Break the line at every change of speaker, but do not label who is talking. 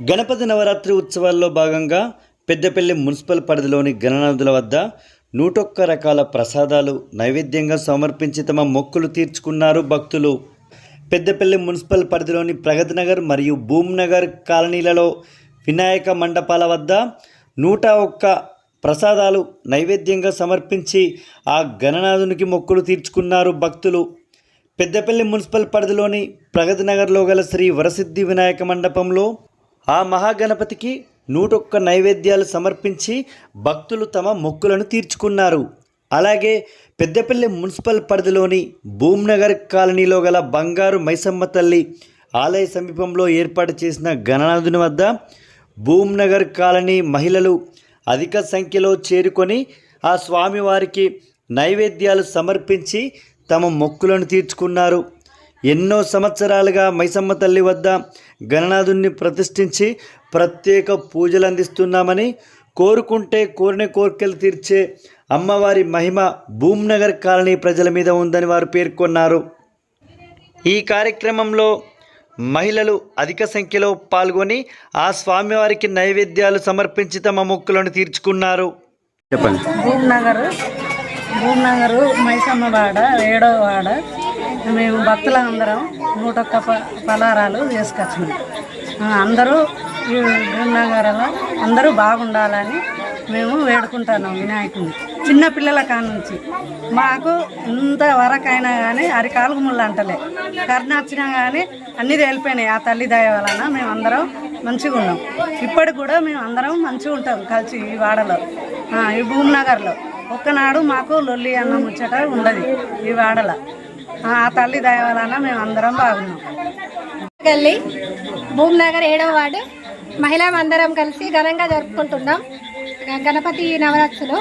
గణపతి నవరాత్రి ఉత్సవాల్లో భాగంగా పెద్దపల్లి మున్సిపల్ పరిధిలోని గణనాథుల వద్ద నూటొక్క రకాల ప్రసాదాలు నైవేద్యంగా సమర్పించి తమ మొక్కులు తీర్చుకున్నారు భక్తులు. పెద్దపల్లి మున్సిపల్ పరిధిలోని ప్రగతి నగర్ మరియు భూమ్నగర్ కాలనీలలో వినాయక మండపాల వద్ద నూట ఒక్క ప్రసాదాలు నైవేద్యంగా సమర్పించి ఆ గణనాథునికి మొక్కులు తీర్చుకున్నారు భక్తులు. పెద్దపల్లి మున్సిపల్ పరిధిలోని ప్రగతి నగర్లో గల శ్రీ వరసిద్ధి వినాయక మండపంలో ఆ మహాగణపతికి నూటొక్క నైవేద్యాలు సమర్పించి భక్తులు తమ మొక్కులను తీర్చుకున్నారు. అలాగే పెద్దపల్లి మున్సిపల్ పరిధిలోని భూమ్నగర్ కాలనీలో గల బంగారు మైసమ్మ తల్లి ఆలయ సమీపంలో ఏర్పాటు చేసిన గణనాథుని వద్ద భూమ్నగర్ కాలనీ మహిళలు అధిక సంఖ్యలో చేరుకొని ఆ స్వామివారికి నైవేద్యాలు సమర్పించి తమ మొక్కులను తీర్చుకున్నారు. ఎన్నో సంవత్సరాలుగా మైసమ్మ తల్లి వద్ద గణనాథుణ్ణి ప్రతిష్ఠించి ప్రత్యేక పూజలు అందిస్తున్నామని కోరుకుంటే కోరిన కోరికలు తీర్చే అమ్మవారి మహిమ భూమ్నగర్ కాలనీ ప్రజల మీద ఉందని వారు పేర్కొన్నారు. ఈ కార్యక్రమంలో మహిళలు అధిక సంఖ్యలో పాల్గొని ఆ స్వామివారికి నైవేద్యాలు సమర్పించి తమ మొక్కులను తీర్చుకున్నారు. చెప్పండి.
భూమ్నగర్ భూమ్నగర్ మైసమ్మ వాడ ఏడో వాడ. మేము భక్తులు అందరం నూటొక్క ఒక్క పలారాలు చేసుకొచ్చినాం అందరూ ఈ అందరూ బాగుండాలని మేము వేడుకుంటున్నాం వినాయకుని చిన్న పిల్లల కాడ నుంచి మాకు ఇంతవరకైనా కానీ అరికాలుగు ముళ్ళు అంటలే. కరుణ వచ్చినా కానీ అన్నీ తేలిపోయినాయి ఆ తల్లి దయ వలన మేము అందరం మంచిగా ఉన్నాం. ఇప్పటికి కూడా మేము అందరం మంచిగా ఉంటాం కలిసి ఈ వాడలో. ఈ భూమినగర్లో ఒక్కనాడు మాకు లొల్లి అన్న ముచ్చట ఉండదు ఈ వాడలో. ఆ తల్లి దయ వలన మేము అందరం బాగున్నాం.
గల్లీ భూమినగర్ ఏడవ వార్డు మహిళా అందరం కలిసి ఘనంగా జరుపుకుంటున్నాం. గణపతి నవరాత్రులు.